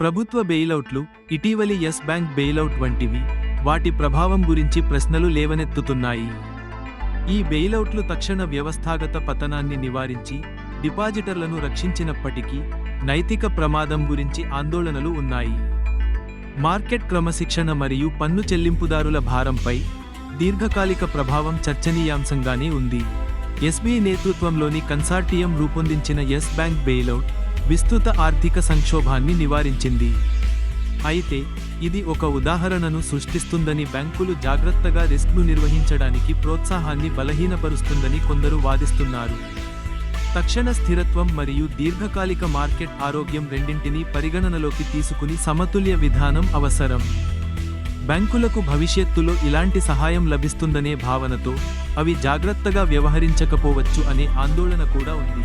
ప్రభుత్వ బెయిలౌట్లు ఇటీవలి yes bank bailout వంటివి వాటి ప్రభావం గురించి ప్రశ్నలు లేవనెత్తుతున్నాయి. ఈ బెయిలౌట్లు తక్షణ వ్యవస్థాగత పతనాన్ని నివారించి డిపాజిటర్లను రక్షించినప్పటికీ నైతిక ప్రమాదం గురించి ఆందోళనలు ఉన్నాయి. మార్కెట్ క్రమశిక్షణ మరియు పన్ను చెల్లింపుదారుల భారంపై దీర్ఘకాలిక ప్రభావం చర్చనీయాంశంగానే ఉంది. ఎస్బీఐ నేతృత్వంలోని కన్సార్టియం రూపొందించిన ఎస్ బ్యాంక్ బెయిలౌట్ విస్తృత ఆర్థిక సంక్షోభాన్ని నివారించింది. అయితే ఇది ఒక ఉదాహరణను సృష్టిస్తుందని బ్యాంకులు జాగ్రత్తగా రిస్క్ను నిర్వహించడానికి ప్రోత్సాహాన్ని బలహీనపరుస్తుందని కొందరు వాదిస్తున్నారు. తక్షణ స్థిరత్వం మరియు దీర్ఘకాలిక మార్కెట్ ఆరోగ్యం రెండింటినీ పరిగణనలోకి తీసుకుని సమతుల్య విధానం అవసరం. బ్యాంకులకు భవిష్యత్తులో ఇలాంటి సహాయం లభిస్తుందనే భావనతో అవి జాగ్రత్తగా వ్యవహరించకపోవచ్చు అనే ఆందోళన కూడా ఉంది.